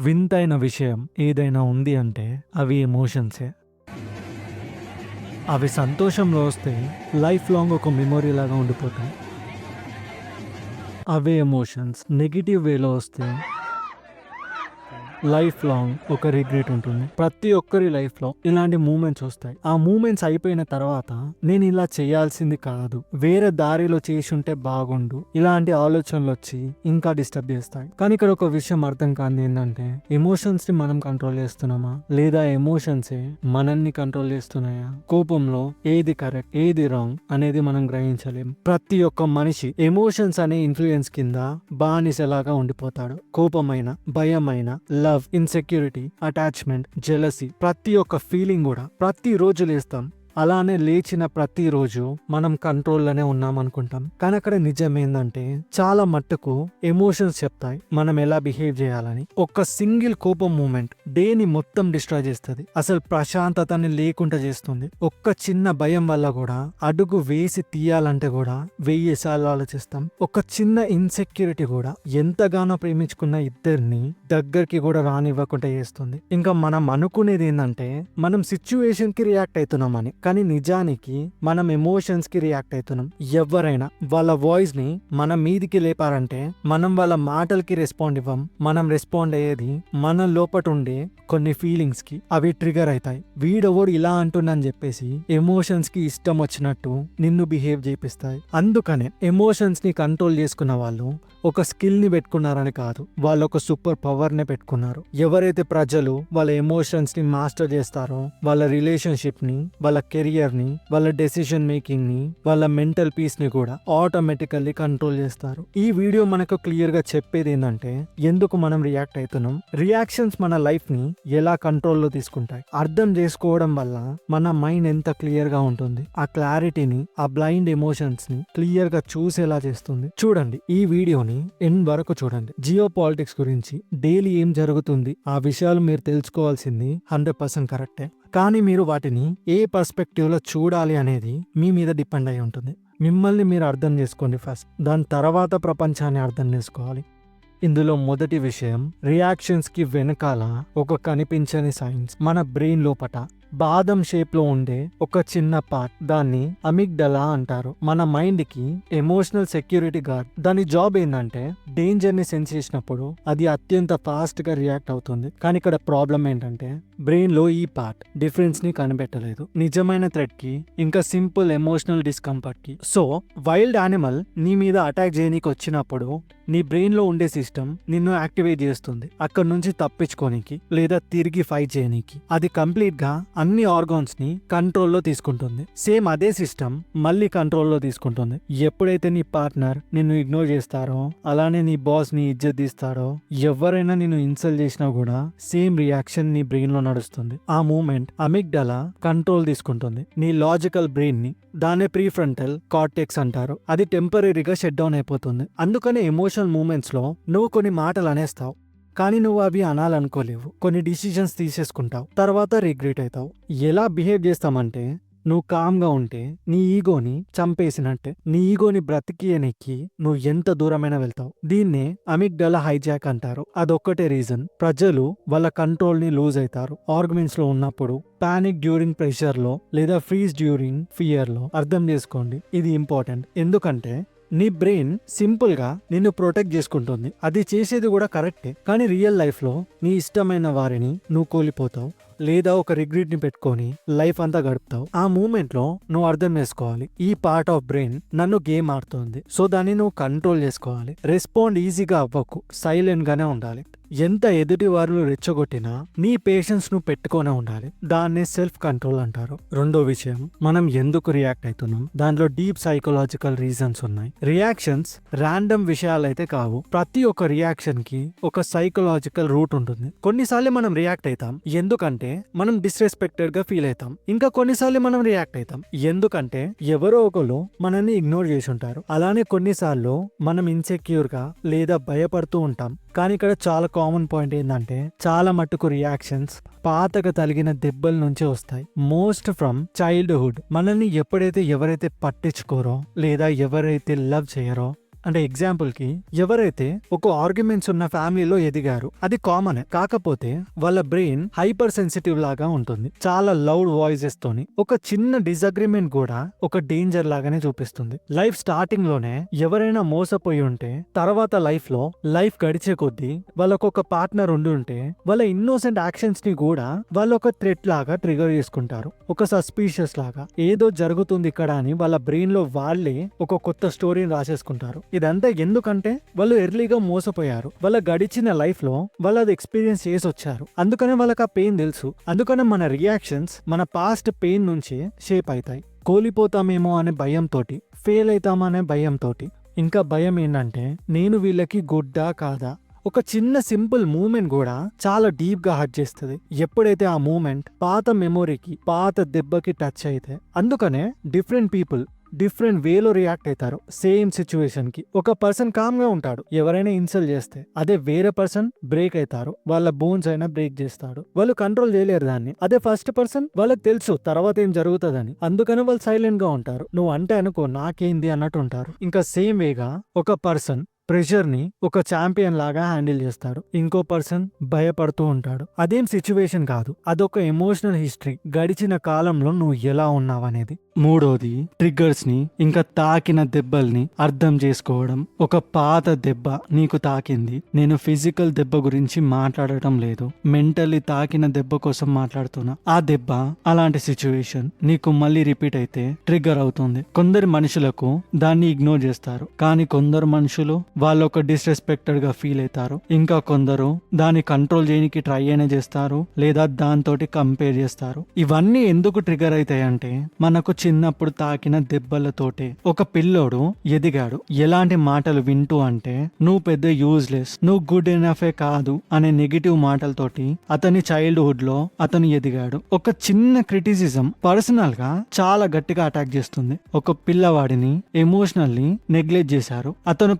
వింతైన విషయం ఏదైనా ఉంది అంటే అవి ఎమోషన్సే అవి సంతోషంలో వస్తే లైఫ్ లాంగ్ ఒక మెమొరీ లాగా ఉండిపోతాయి. అవే ఎమోషన్స్ నెగిటివ్ వేలో వస్తే లైఫ్ లాంగ్ ఒక రిగ్రెట్ ఉంటుంది. ప్రతి ఒక్కరి లైఫ్లో ఇలాంటి మూమెంట్స్ వస్తాయి. ఆ మూమెంట్స్ అయిపోయిన తర్వాత నేను ఇలా చేయాల్సింది కాదు. వేరే దారిలో చేసి ఉంటే బాగుండు. ఇలాంటి ఆలోచనలు వచ్చి ఇంకా డిస్టర్బ్ చేస్తాయి. కానీ ఇక్కడ ఒక విషయం అర్థం కాదు ఏంటంటే ఎమోషన్స్ని మనం కంట్రోల్ చేస్తున్నామా? లేదా ఎమోషన్సే మనల్ని కంట్రోల్ చేస్తున్నాయా? కోపంలో ఏది కరెక్ట్ ఏది రాంగ్ అనేది మనం గ్రహించలేం. ప్రతి ఒక్క మనిషి ఎమోషన్స్ అనే ఇన్ఫ్లుయెన్స్ కింద బానిసలాగా ఉండిపోతాడు. కోపమైన భయమైన లవ్ ఇన్సెక్యూరిటీ అటాచ్మెంట్ జెలసీ ప్రతి ఒక్క ఫీలింగ్ కూడా ప్రతి రోజు లేస్తాం. అలానే లేచిన ప్రతిరోజు మనం కంట్రోల్లోనే ఉన్నాం అనుకుంటాం కానీ అక్కడ నిజం ఏంటంటే చాలా మట్టుకు ఎమోషన్స్ చెప్తాయి. మనం ఎలా బిహేవ్ చేయాలని. ఒక్క సింగిల్ కోపం మూమెంట్ డేని మొత్తం డిస్ట్రాయ్ చేస్తుంది. అసలు ప్రశాంతతని లేకుండా చేస్తుంది. ఒక్క చిన్న భయం వల్ల కూడా అడుగు వేసి తీయాలంటే కూడా వెయ్యి సార్లు ఆలోచిస్తాం. ఒక చిన్న ఇన్సెక్యూరిటీ కూడా ఎంతగానో ప్రేమించుకున్న ఇద్దరిని దగ్గరికి కూడా రానివ్వకుండా చేస్తుంది. ఇంకా మనం అనుకునేది ఏంటంటే మనం సిచ్యువేషన్కి రియాక్ట్ అవుతున్నామని. కానీ నిజానికి మనం ఎమోషన్స్కి రియాక్ట్ అవుతున్నాం. ఎవరైనా వాళ్ళ వాయిస్ని మన మీదికి లేపారంటే మనం వాళ్ళ మాటలకి రెస్పాండ్ ఇవ్వం. మనం రెస్పాండ్ అయ్యేది మన లోపట ఉండే కొన్ని ఫీలింగ్స్కి అవి ట్రిగర్ అవుతాయి. వీడెవరు ఇలా అంటున్నాని చెప్పేసి ఎమోషన్స్కి ఇష్టం వచ్చినట్టు నిన్ను బిహేవ్ చేపిస్తాయి. అందుకనే ఎమోషన్స్ని కంట్రోల్ చేసుకున్న వాళ్ళు ఒక స్కిల్ని పెట్టుకున్నారని కాదు వాళ్ళు ఒక సూపర్ పవర్ నే పెట్టుకున్నారు. ఎవరైతే ప్రజలు వాళ్ళ ఎమోషన్స్ని మాస్టర్ చేస్తారో వాళ్ళ రిలేషన్షిప్ని వాళ్ళ కెరియర్ని వాళ్ళ డెసిషన్ మేకింగ్ని వాళ్ళ మెంటల్ పీస్ని కూడా ఆటోమేటికల్లీ కంట్రోల్ చేస్తారు. ఈ వీడియో మనకు క్లియర్గా చెప్పేది ఏంటంటే ఎందుకు మనం రియాక్ట్ అవుతున్నాం రియాక్షన్స్ మన లైఫ్ని ఎలా కంట్రోల్లో తీసుకుంటాయి? అర్థం చేసుకోవడం వల్ల మన మైండ్ ఎంత క్లియర్గా ఉంటుంది? ఆ క్లారిటీని ఆ బ్లైండ్ ఎమోషన్స్ని క్లియర్గా చూసేలా చేస్తుంది. చూడండి ఈ వీడియోని ఎండ్ వరకు చూడండి. జియో పాలిటిక్స్ గురించి డైలీ ఏం జరుగుతుంది? ఆ విషయాలు మీరు తెలుసుకోవాల్సింది హండ్రెడ్ పర్సెంట్ కరెక్టే కానీ మీరు వాటిని ఏ పర్స్పెక్టివ్లో చూడాలి అనేది మీ మీద డిపెండ్ అయి ఉంటుంది. మిమ్మల్ని మీరు అర్థం చేసుకోండి ఫస్ట్. దాని తర్వాత ప్రపంచాన్ని అర్థం చేసుకోవాలి. ఇందులో మొదటి విషయం రియాక్షన్స్కి వెనకాల ఒక కనిపించని సైన్స్ మన బ్రెయిన్ లోపట. బాదం షేప్లో ఉండే ఒక చిన్న పార్ట్ దాన్ని అమిగ్డలా అంటారు. మన మైండ్కి ఎమోషనల్ సెక్యూరిటీ గార్డ్. దాని జాబ్ ఏంటంటే డేంజర్ని సెన్స్ చేసినప్పుడు అది అత్యంత ఫాస్ట్గా రియాక్ట్ అవుతుంది. కానీ ఇక్కడ ప్రాబ్లం ఏంటంటే బ్రెయిన్లో ఈ పార్ట్ డిఫరెన్స్ని కనిపెట్టలేదు. నిజమైన థ్రెడ్కి ఇంకా సింపుల్ ఎమోషనల్ డిస్కంఫర్ట్కి సో వైల్డ్ యానిమల్ నీ మీద అటాక్ చేయనీకి వచ్చినప్పుడు నీ బ్రెయిన్లో ఉండే సిస్టమ్ నిన్ను యాక్టివేట్ చేస్తుంది. అక్కడ నుంచి తప్పించుకోనికి లేదా తిరిగి ఫైట్ చేయనీకి. అది కంప్లీట్గా అన్ని ఆర్గాన్స్ని కంట్రోల్లో తీసుకుంటుంది. సేమ్ అదే సిస్టమ్ మళ్ళీ కంట్రోల్లో తీసుకుంటుంది. ఎప్పుడైతే నీ పార్ట్నర్ నిన్ను ఇగ్నోర్ చేస్తారో అలానే నీ బాస్ని ఇజ్జత్ తీస్తారో ఎవరైనా నిన్ను ఇన్సల్ట్ చేసినా కూడా సేమ్ రియాక్షన్ నీ బ్రెయిన్లో నడుస్తుంది. ఆ మూమెంట్ అమిగ్డలా కంట్రోల్ తీసుకుంటుంది. నీ లాజికల్ బ్రెయిన్ని దాన్నే ప్రీ ఫ్రంటల్ కార్టెక్స్ అంటారు. అది టెంపరీగా షట్ డౌన్ అయిపోతుంది. అందుకనే ఎమోషనల్ మూమెంట్స్లో నువ్వు కొన్ని మాటలు అనేస్తావు. కానీ నువ్వు అవి అనాలనుకోలేవు. కొన్ని డిసిషన్స్ తీసేసుకుంటావు. తర్వాత రిగ్రెట్ అవుతావు ఎలా బిహేవ్ చేస్తామంటే నువ్వు కామ్గా ఉంటే నీ ఈగోని చంపేసినట్టే నీ ఈగోని బ్రతికియనికి నువ్వు ఎంత దూరమైనా వెళ్తావు. దీన్నే అమిగ్డలా హైజాక్ అంటారు. అదొక్కటే రీజన్ ప్రజలు వాళ్ళ కంట్రోల్ని లూజ్ అవుతారు ఆర్గ్యుమెంట్స్లో ఉన్నప్పుడు పానిక్ డ్యూరింగ్ ప్రెషర్లో లేదా ఫ్రీజ్ డ్యూరింగ్ ఫియర్లో అర్థం చేసుకోండి. ఇది ఇంపార్టెంట్ ఎందుకంటే నీ బ్రెయిన్ సింపుల్గా నిన్ను ప్రొటెక్ట్ చేసుకుంటుంది. అది చేసేది కూడా కరెక్టే. కానీ రియల్ లైఫ్లో నీ ఇష్టమైన వారిని నువ్వు కోల్పోతావు. లేదా ఒక రిగ్రెట్ని పెట్టుకొని లైఫ్ అంతా గడుపుతావు. ఆ మూమెంట్లో నువ్వు అర్థం చేసుకోవాలి. ఈ పార్ట్ ఆఫ్ బ్రెయిన్ నన్ను గేమ్ ఆడుతోంది. సో దాన్ని నువ్వు కంట్రోల్ చేసుకోవాలి. రెస్పాండ్ ఈజీగా అవ్వకు. సైలెంట్ గానే ఉండాలి. ఎంత ఎదుటి వారు రెచ్చగొట్టినా నీ పేషెన్స్ను పెట్టుకొనే ఉండాలి. దాన్నే సెల్ఫ్ కంట్రోల్ అంటారు. రెండో విషయం మనం ఎందుకు రియాక్ట్ అవుతున్నాం? దాంట్లో డీప్ సైకలాజికల్ రీజన్స్ ఉన్నాయి. రియాక్షన్స్ ర్యాండమ్ విషయాలైతే కావు. ప్రతి ఒక్క రియాక్షన్కి ఒక సైకలాజికల్ రూట్ ఉంటుంది. కొన్నిసార్లు మనం రియాక్ట్ అవుతాం. ఎందుకంటే మనం డిస్రెస్పెక్టెడ్గా ఫీల్ అవుతాం. ఇంకా కొన్నిసార్లు మనం రియాక్ట్ అవుతాం. ఎందుకంటే ఎవరో ఒకరు మనల్ని ఇగ్నోర్ చేసి ఉంటారు అలానే కొన్నిసార్లు మనం ఇన్సెక్యూర్గా లేదా భయపడుతూ ఉంటాం. కానీ ఇక్కడ చాలా కామన్ పాయింట్ ఏంటంటే చాలా మట్టుకు రియాక్షన్స్ పాతగా తలిగిన దెబ్బల నుంచి వస్తాయి. మోస్ట్ ఫ్రమ్ చైల్డ్హుడ్ మనల్ని ఎప్పుడైతే ఎవరైతే పట్టించుకోరో లేదా ఎవరైతే లవ్ చేయరో అంటే ఎగ్జాంపుల్కి ఎవరైతే ఒక ఆర్గ్యుమెంట్స్ ఉన్న ఫ్యామిలీలో ఎదిగారు అది కామన్ కాకపోతే వాళ్ళ బ్రెయిన్ హైపర్ సెన్సిటివ్ లాగా ఉంటుంది. చాలా లౌడ్ వాయిసెస్ తోని ఒక చిన్న డిసగ్రిమెంట్ కూడా ఒక డేంజర్ లాగానే చూపిస్తుంది. లైఫ్ స్టార్టింగ్లోనే ఎవరైనా మోసపోయి ఉంటే తర్వాత లైఫ్లో లైఫ్ గడిచే కొద్దీ వాళ్ళకు ఒక పార్ట్నర్ ఉండి ఉంటే వాళ్ళ ఇన్నోసెంట్ యాక్షన్స్ని కూడా వాళ్ళు ఒక థ్రెట్ లాగా ట్రిగర్ చేసుకుంటారు. ఒక సస్పీషియస్ లాగా. ఏదో జరుగుతుంది ఇక్కడ అని వాళ్ళ బ్రెయిన్లో వాళ్ళే ఒక కొత్త స్టోరీని రాసేసుకుంటారు. ఇదంతా ఎందుకంటే వాళ్ళు ఎర్లీగా మోసపోయారు. వాళ్ళ గడిచిన లైఫ్లో వాళ్ళు అది ఎక్స్పీరియన్స్ చేసి వచ్చారు అందుకనే వాళ్ళకి ఆ పెయిన్ తెలుసు. అందుకనే మన రియాక్షన్స్ మన పాస్ట్ పెయిన్ నుంచి షేప్ అవుతాయి కోలిపోతామేమో అనే భయంతో ఫెయిల్ అవుతామనే భయంతో ఇంకా భయం ఏంటంటే నేను వీళ్ళకి గుడ్డా కాదా? ఒక చిన్న సింపుల్ మూమెంట్ కూడా చాలా డీప్గా హర్ట్ చేస్తుంది. ఎప్పుడైతే ఆ మూమెంట్ పాత మెమొరీకి పాత దెబ్బకి టచ్ అయితే అందుకనే డిఫరెంట్ పీపుల్ డిఫరెంట్ వేలో రియాక్ట్ అవుతారు సేమ్ సిచ్యువేషన్కి ఒక పర్సన్ కామ్గా ఉంటాడు ఎవరైనా ఇన్సల్ట్ చేస్తే అదే వేరే పర్సన్ బ్రేక్ అవుతారు వాళ్ళ బోన్స్ అయినా బ్రేక్ చేస్తాడు. వాళ్ళు కంట్రోల్ చేయలేరు దాన్ని. అదే ఫస్ట్ పర్సన్ వాళ్ళకి తెలుసు తర్వాత ఏం జరుగుతుందని. అందుకని వాళ్ళు సైలెంట్గా ఉంటారు. నువ్వు అంటే అనుకో నాకేంది అన్నట్టు ఉంటారు. ఇంకా సేమ్ వేగా ఒక పర్సన్ ప్రెషర్ని ఒక ఛాంపియన్ లాగా హ్యాండిల్ చేస్తాడు. ఇంకో పర్సన్ భయపడుతూ ఉంటాడు. అదేం సిచ్యువేషన్ కాదు. అదొక ఎమోషనల్ హిస్టరీ. గడిచిన కాలంలో నువ్వు ఎలా ఉన్నావనేది. మూడోది ట్రిగ్గర్స్ని ఇంకా తాకిన దెబ్బల్ని అర్థం చేసుకోవడం. ఒక పాత దెబ్బ నీకు తాకింది. నేను ఫిజికల్ దెబ్బ గురించి మాట్లాడటం లేదు. మెంటల్లీ తాకిన దెబ్బ కోసం మాట్లాడుతున్నా. ఆ దెబ్బ అలాంటి సిచ్యువేషన్ నీకు మళ్ళీ రిపీట్ అయితే ట్రిగ్గర్ అవుతుంది. కొందరు మనుషులకు దాన్ని ఇగ్నోర్ చేస్తారు. కానీ కొందరు మనుషులు వాళ్ళు ఒక డిస్రెస్పెక్టెడ్గా ఫీల్ అవుతారు. ఇంకా కొందరు దాన్ని కంట్రోల్ చేయడానికి ట్రై అయినా చేస్తారు లేదా దాంతోటి కంపేర్ చేస్తారు. ఇవన్నీ ఎందుకు ట్రిగర్ అవుతాయంటే మనకు చిన్నప్పుడు తాకిన దెబ్బలతోటే. ఒక పిల్లోడు ఎదిగాడు. ఎలాంటి మాటలు వింటూ అంటే నువ్వు పెద్ద యూజ్లెస్ నువ్వు గుడ్ ఎనఫే కాదు అనే నెగిటివ్ మాటలతోటి అతని చైల్డ్హుడ్లో అతను ఎదిగాడు. ఒక చిన్న క్రిటిసిజం పర్సనల్గా చాలా గట్టిగా అటాక్ చేస్తుంది. ఒక పిల్లవాడిని ఎమోషనల్లీ నెగ్లెక్ట్ చేశారు. అతను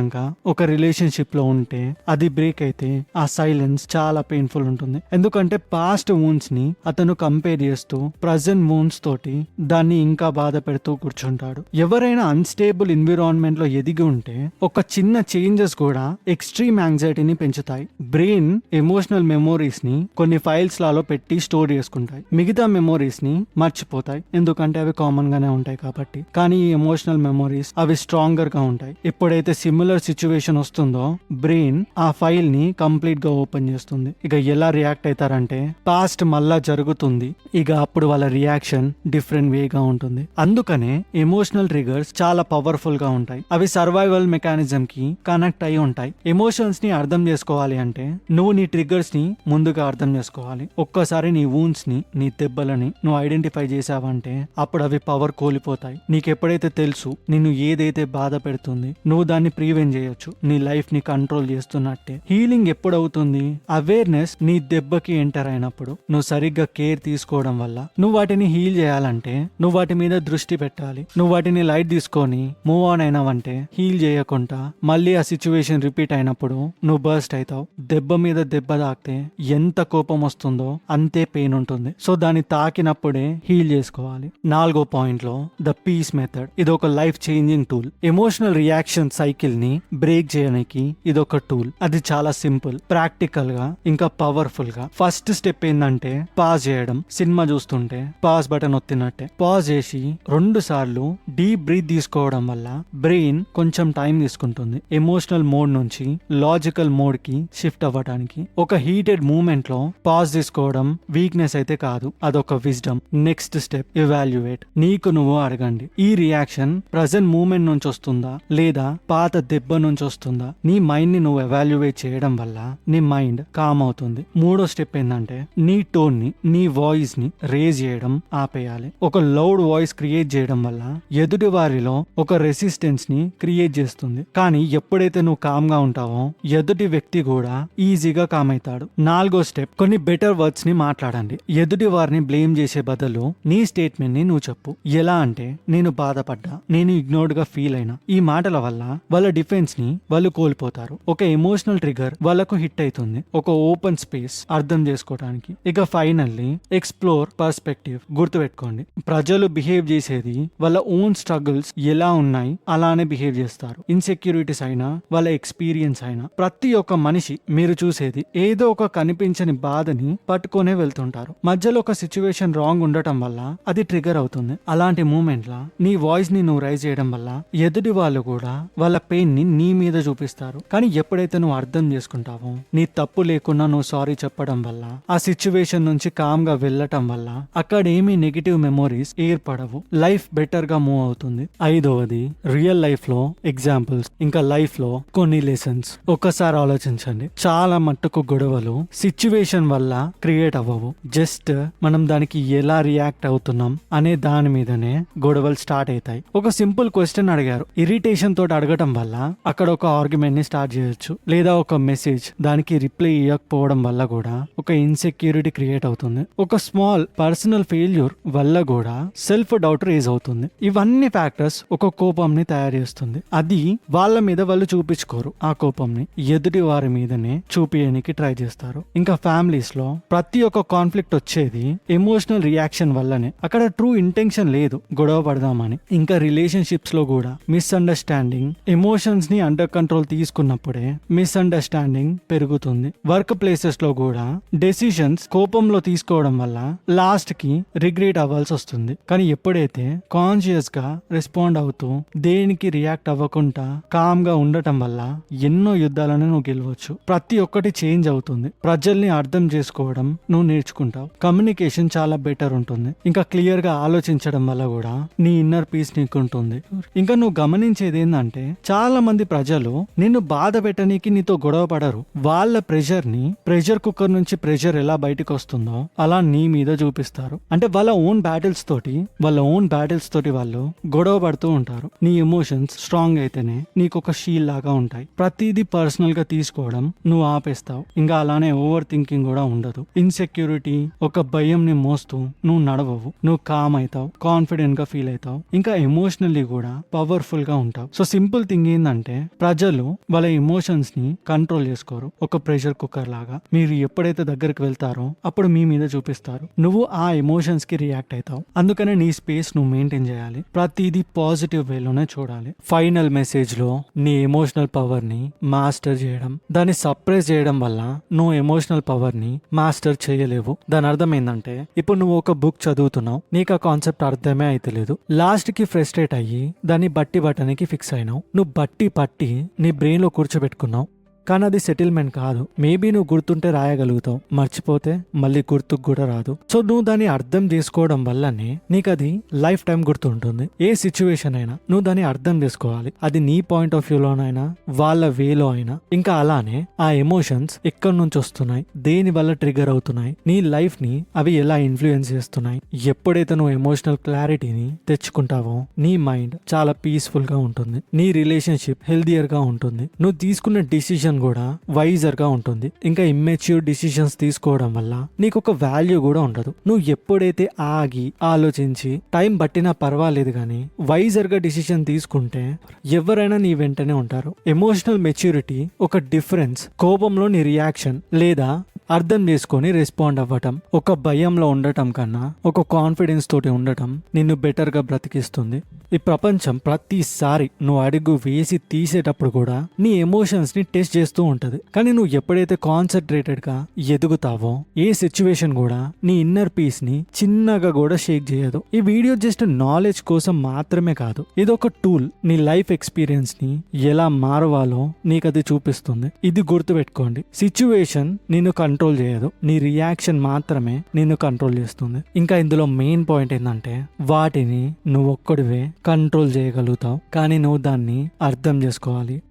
పెద్దగైనాక ఒక రిలేషన్షిప్లో ఉంటే అది బ్రేక్ అయితే ఆ సైలెన్స్ చాలా పెయిన్ఫుల్ ఉంటుంది. ఎందుకంటే పాస్ట్ వూన్స్ని అతను కంపేర్ చేస్తూ ప్రజెంట్ వూన్స్ తోటి దాన్ని ఇంకా బాధ పెడుతూ కూర్చుంటాడు. ఎవరైనా అన్స్టేబుల్ ఎన్విరాన్మెంట్లో ఎదిగి ఉంటే ఒక చిన్న చేంజెస్ కూడా ఎక్స్ట్రీమ్ యాంగ్జైటీని పెంచుతాయి. బ్రెయిన్ ఎమోషనల్ మెమోరీస్ని కొన్ని ఫైల్స్లలో పెట్టి స్టోర్ చేసుకుంటాయి. మిగతా మెమోరీస్ని మర్చిపోతాయి. ఎందుకంటే అవి కామన్ గానే ఉంటాయి కాబట్టి. కానీ ఈ ఎమోషనల్ మెమోరీస్ అవి స్ట్రాంగర్గా ఉంటాయి. ఎప్పుడైతే సిమిలర్ సిచ్యువేషన్ వస్తుందో బ్రెయిన్ ఆ ఫైల్ని కంప్లీట్గా ఓపెన్ చేస్తుంది. ఇక ఎలా రియాక్ట్ అవుతారంటే పాస్ట్ మళ్ళా జరుగుతుంది. ఇక అప్పుడు వాళ్ళ రియాక్షన్ డిఫరెంట్ వేగా ఉంటుంది. అందుకనే ఎమోషనల్ ట్రిగర్స్ చాలా పవర్ఫుల్గా ఉంటాయి. అవి సర్వైవల్ మెకానిజం కి కనెక్ట్ అయి ఉంటాయి. ఎమోషన్స్ని అర్థం చేసుకోవాలి అంటే నువ్వు నీ ట్రిగర్స్ని ముందుగా అర్థం చేసుకోవాలి. ఒక్కసారి నీ వూన్స్ని నీ దెబ్బలని నువ్వు ఐడెంటిఫై చేసావంటే అప్పుడు అవి పవర్ కోల్పోతాయి. నీకు ఎప్పుడైతే తెలుసు నిన్ను ఏదైతే బాధ పెడుతుంది నువ్వు దాన్ని ప్రివెంట్ చేయొచ్చు. నీ లైఫ్ని కంట్రోల్ చేస్తున్నట్టే. హీలింగ్ ఎప్పుడు అవుతుంది అవేర్నెస్ నీ దెబ్బకి ఎంటర్ అయినప్పుడు. నువ్వు సరిగ్గా కేర్ తీసుకోవడం వల్ల. నువ్వు వాటిని హీల్ చేయాలంటే నువ్వు వాటి మీద దృష్టి పెట్టాలి. నువ్వు వాటిని లైట్ తీసుకొని మూవ్ ఆన్ అయినావంటే హీల్ చేయకుండా మళ్ళీ ఆ సిచ్యువేషన్ రిపీట్ అయినప్పుడు నువ్వు బర్స్ట్ అవుతావు. దెబ్బ మీద దెబ్బ తాకితే ఎంత కోపం వస్తుందో అంతే పెయిన్ ఉంటుంది. సో దాన్ని తాకినప్పుడే హీల్ చేసుకోవాలి. నాలుగో పాయింట్లో ద పీస్ మెథడ్ ఇది ఒక life changing tool emotional reaction cycle ని బ్రేక్ చేయడానికి ఇది ఒక టూల్. అది చాలా సింపుల్ ప్రాక్టికల్గా ఇంకా పవర్ఫుల్గా. ఫస్ట్ స్టెప్ ఏంటంటే పాజ్ చేయడం. సినిమా చూస్తుంటే పాజ్ బటన్ ఒత్తినట్టే. పాజ్ చేసి రెండు సార్లు డీప్ బ్రీత్ తీసుకోవడం వల్ల బ్రెయిన్ కొంచెం టైం తీసుకుంటుంది. ఎమోషనల్ మోడ్ నుంచి లాజికల్ మోడ్కి షిఫ్ట్ అవ్వడానికి ఒక హీటెడ్ మూమెంట్లో పాజ్ తీసుకోవడం వీక్నెస్ అయితే కాదు. అదొక విజ్డమ్. నెక్స్ట్ స్టెప్ ఇవాల్యుయేట్ నీకు నువ్వు అడగండి. ఈ రియాక్షన్ ప్రజెంట్ మూమెంట్ నుంచి వస్తుందా లేదా పాత దెబ్బ నుంచి వస్తుందా? నీ మైండ్ని నువ్వు ఎవాల్యుయేట్ చేయడం వల్ల నీ మైండ్ కామ్ అవుతుంది. మూడో స్టెప్ ఏంటంటే నీ టోన్ని నీ వాయిస్ని రేజ్ చేయడం ఆపేయాలి. ఒక లౌడ్ వాయిస్ క్రియేట్ చేయడం వల్ల ఎదుటి వారిలో ఒక రెసిస్టెన్స్ని క్రియేట్ చేస్తుంది. కానీ ఎప్పుడైతే నువ్వు కామ్గా ఉంటావో ఎదుటి వ్యక్తి కూడా ఈజీగా కామ్ అవుతాడు. నాలుగో స్టెప్ కొన్ని బెటర్ వర్డ్స్ని మాట్లాడండి. ఎదుటి వారిని బ్లేమ్ చేసే బదులు నీ స్టేట్మెంట్ని నువ్వు చెప్పు. ఎలా అంటే నేను బాధపడ్డా నేను ఇగ్నోర్డ్గా ఫీల్ అయినా. ఈ మాటల వల్ల వాళ్ళ డిఫెన్స్ని వాళ్ళు కోల్పోతారు. ఒక ఎమోషనల్ ట్రిగర్ వాళ్ళకు హిట్ అవుతుంది ఒక ఓపెన్ స్పేస్ అర్థం చేసుకోవడానికి ఇక ఫైనల్లీ ఎక్స్ప్లోర్ పర్స్పెక్టివ్ గుర్తుపెట్టుకోండి. ప్రజలు బిహేవ్ చేసేది వాళ్ళ ఓన్ స్ట్రగుల్స్ ఎలా ఉన్నాయి అలానే బిహేవ్ చేస్తారు. ఇన్సెక్యూరిటీస్ అయినా వాళ్ళ ఎక్స్పీరియన్స్ అయినా ప్రతి ఒక్క మనిషి మీరు చూసేది ఏదో ఒక కనిపించని బాధని పట్టుకొనే వెళ్తుంటారు. మధ్యలో ఒక సిచ్యువేషన్ రాంగ్ ఉండటం వల్ల అది ట్రిగర్ అవుతుంది. అలాంటి మూమెంట్ లా నీ వాయిస్ని నువ్వు రైజ్ చేయడం వల్ల ఎదుటి వాళ్ళు కూడా వాళ్ళ పెయిన్ ని నీ మీద చూపిస్తారు. కానీ ఎప్పుడైతే నువ్వు అర్థం చేసుకుంటావో నీ తప్పు లేకుండా నువ్వు సారీ చెప్పడం వల్ల ఆ సిచ్యువేషన్ నుంచి కామ్గా వెళ్ళటం వల్ల అక్కడ ఏమీ నెగిటివ్ మెమోరీస్ ఏర్పడవు. లైఫ్ బెటర్గా మూవ్ అవుతుంది. ఐదవది రియల్ లైఫ్లో ఎగ్జాంపుల్స్ ఇంకా లైఫ్లో కొన్ని లెసన్స్. ఒక్కసారి ఆలోచించండి. చాలా మట్టుకు గొడవలు సిచ్యువేషన్ వల్ల క్రియేట్ అవ్వవు. జస్ట్ మనం దానికి ఎలా రియాక్ట్ అవుతున్నాం అనే దాని మీదనే గొడవలు స్టార్ట్ అవుతాయి. ఒక సింపుల్ క్వశ్చన్ అడిగారు. ఇరిటేషన్ తోటి అడగటం వల్ల అక్కడ ఒక ఆర్గ్యుమెంట్ని స్టార్ట్ చేయొచ్చు. లేదా ఒక మెసేజ్ దానికి రిప్లై ఇవ్వకపోవడం వల్ల కూడా ఒక ఇన్సెక్యూరిటీ క్రియేట్ అవుతుంది. ఒక స్మాల్ పర్సనల్ ఫెయిల్యూర్ వల్ల కూడా సెల్ఫ్ డౌట్ రేజ్ అవుతుంది. ఇవన్నీ ఫ్యాక్టర్స్ ఒక కోపంని తయారు చేస్తుంది. అది వాళ్ళ మీద వాళ్ళు చూపించుకోరు. ఆ కోపంని ఎదుటి వారి మీదనే చూపించడానికి ట్రై చేస్తారు. ఇంకా ఫ్యామిలీస్లో ప్రతి ఒక్క కాన్ఫ్లిక్ట్ వచ్చేది ఎమోషనల్ రియాక్షన్ వల్లనే. అక్కడ ట్రూ ఇంటెన్షన్ లేదు. గొడవ పడదామని. ఇంకా రిలేషన్షిప్స్లో కూడా మిస్అండర్స్టాండింగ్ ఎమోషన్ ని అండర్ కంట్రోల్ తీసుకున్నప్పుడే మిస్అండర్స్టాండింగ్ పెరుగుతుంది. వర్క్ ప్లేసెస్లో కూడా డెసిషన్స్ కోపంలో తీసుకోవడం వల్ల లాస్ట్కి రిగ్రెట్ అవ్వాల్సి వస్తుంది. కానీ ఎప్పుడైతే కాన్షియస్గా రెస్పాండ్ అవుతూ దేనికి రియాక్ట్ అవ్వకుండా కామ్గా ఉండటం వల్ల ఎన్నో యుద్ధాలను నువ్వు గెలవచ్చు. ప్రతి ఒక్కటి చేంజ్ అవుతుంది. ప్రజల్ని అర్థం చేసుకోవడం నువ్వు నేర్చుకుంటావు. కమ్యూనికేషన్ చాలా బెటర్ ఉంటుంది. ఇంకా క్లియర్గా ఆలోచించడం వల్ల కూడా నీ ఇన్నర్ పీస్ నీకు ఉంటుంది ఇంకా నువ్వు గమనించేది ఏంటంటే చాలా మంది ప్రజలు నిన్ను బాధ పెట్టనీకి నీతో గొడవ పడరు. వాళ్ళ ప్రెషర్ని ప్రెషర్ కుక్కర్ నుంచి ప్రెషర్ ఎలా బయటకు వస్తుందో అలా నీ మీద చూపిస్తారు. అంటే వాళ్ళ ఓన్ బ్యాటిల్స్ తోటి వాళ్ళ ఓన్ బ్యాటిల్స్ తోటి వాళ్ళు గొడవ పడుతూ ఉంటారు. నీ ఎమోషన్స్ స్ట్రాంగ్ అయితేనే నీకు ఒక షీల్ లాగా ఉంటాయి. ప్రతిదీ పర్సనల్గా తీసుకోవడం నువ్వు ఆపేస్తావు. ఇంకా అలానే ఓవర్ థింకింగ్ కూడా ఉండదు. ఇన్సెక్యూరిటీ ఒక భయం ని మోస్తూ నువ్వు నడవవు. నువ్వు కామ్ అవుతావు. కాన్ఫిడెంట్గా ఫీల్ అవుతావు. ఇంకా ఎమోషనల్లీ కూడా పవర్ఫుల్గా ఉంటావు. సో సింపుల్ థింగ్ ఏంటంటే ప్రజలు వాళ్ళ ఎమోషన్స్ని కంట్రోల్ చేసుకోరు. ఒక ప్రెషర్ కుక్కర్ లాగా. మీరు ఎప్పుడైతే దగ్గరికి వెళ్తారో అప్పుడు మీ మీద చూపిస్తారు. నువ్వు ఆ ఎమోషన్స్కి రియాక్ట్ అవుతావు. అందుకనే నీ స్పేస్ నువ్వు మెయింటైన్ చేయాలి. ప్రతిదీ పాజిటివ్ వేలోనే చూడాలి. ఫైనల్ మెసేజ్లో నీ ఎమోషనల్ పవర్ని మాస్టర్ చేయడం. దాన్ని సప్రెస్ చేయడం వల్ల నువ్వు ఎమోషనల్ పవర్ని మాస్టర్ చేయలేవు. దాని అర్థం ఏంటంటే ఇప్పుడు నువ్వు ఒక బుక్ చదువుతున్నావు. నీకు ఆ కాన్సెప్ట్ అర్థమే అయితే లేదు లాస్ట్కి ఫ్రస్ట్రేట్ అయ్యి దాన్ని బట్టి బట్టనికి ఫిక్స్ అయినావు. నువ్వు బట్టి పట్టి నీ బ్రెయిన్లో కూర్చోబెట్టుకున్నావు. కానీ అది సెటిల్మెంట్ కాదు. మేబీ నువ్వు గుర్తుంటే రాయగలుగుతావు. మర్చిపోతే మళ్ళీ గుర్తుకు కూడా రాదు. సో నువ్వు దాన్ని అర్థం చేసుకోవడం వల్లనే నీకు అది లైఫ్ టైం గుర్తుంటుంది. ఏ సిచ్యువేషన్ అయినా నువ్వు దాన్ని అర్థం చేసుకోవాలి. అది నీ పాయింట్ ఆఫ్ వ్యూలోనైనా వాళ్ళ వేలో అయినా. ఇంకా అలానే ఆ ఎమోషన్స్ ఎక్కడి నుంచి వస్తున్నాయి? దేని వల్ల ట్రిగర్ అవుతున్నాయి? నీ లైఫ్ని అవి ఎలా ఇన్ఫ్లుయెన్స్ చేస్తున్నాయి? ఎప్పుడైతే నువ్వు ఎమోషనల్ క్లారిటీని తెచ్చుకుంటావో నీ మైండ్ చాలా పీస్ఫుల్గా ఉంటుంది. నీ రిలేషన్షిప్ హెల్దియర్గా ఉంటుంది. నువ్వు తీసుకున్న డిసిషన్ కూడా వైజర్గా ఉంటుంది. ఇంకా ఇమ్మెచ్యూర్ డిసిషన్స్ తీసుకోవడం వల్ల నీకు ఒక వాల్యూ కూడా ఉండదు. నువ్వు ఎప్పుడైతే ఆగి ఆలోచించి టైం పట్టినా పర్వాలేదు కానీ వైజర్గా డిసిషన్ తీసుకుంటే ఎవరైనా నీ వెంటనే ఉంటారు. ఎమోషనల్ మెచ్యూరిటీ ఒక డిఫరెన్స్ కోపంలో నీ రియాక్షన్ లేదా అర్థం చేసుకొని రెస్పాండ్ అవ్వటం ఒక భయంలో ఉండటం కన్నా ఒక కాన్ఫిడెన్స్ తోటి ఉండటం నిన్ను బెటర్గా బ్రతికిస్తుంది. ఈ ప్రపంచం ప్రతిసారి నువ్వు అడుగు వేసి తీసేటప్పుడు కూడా నీ ఎమోషన్స్ని టెస్ట్ చేస్తూ ఉంటది. కానీ నువ్వు ఎప్పుడైతే కాన్సన్ట్రేటెడ్గా ఎదుగుతావో ఏ సిచ్యువేషన్ కూడా నీ ఇన్నర్ పీస్ని చిన్నగా కూడా షేక్ చేయదు. ఈ వీడియో జస్ట్ నాలెడ్జ్ కోసం మాత్రమే కాదు ఇది ఒక టూల్ నీ లైఫ్ ఎక్స్పీరియన్స్ని ఎలా మారవాలో నీకు అది చూపిస్తుంది. ఇది గుర్తుపెట్టుకోండి. సిచ్యువేషన్ నిన్ను కంట్రోల్ చేయదు. నీ రియాక్షన్ మాత్రమే నిన్ను కంట్రోల్ చేస్తుంది. ఇంకా ఇందులో మెయిన్ పాయింట్ ఏంటంటే వాటిని నువ్వు ఒక్కడివే కంట్రోల్ చేయగలుగుతావు. కానీ నువ్వు దాన్ని అర్థం చేసుకోవాలి.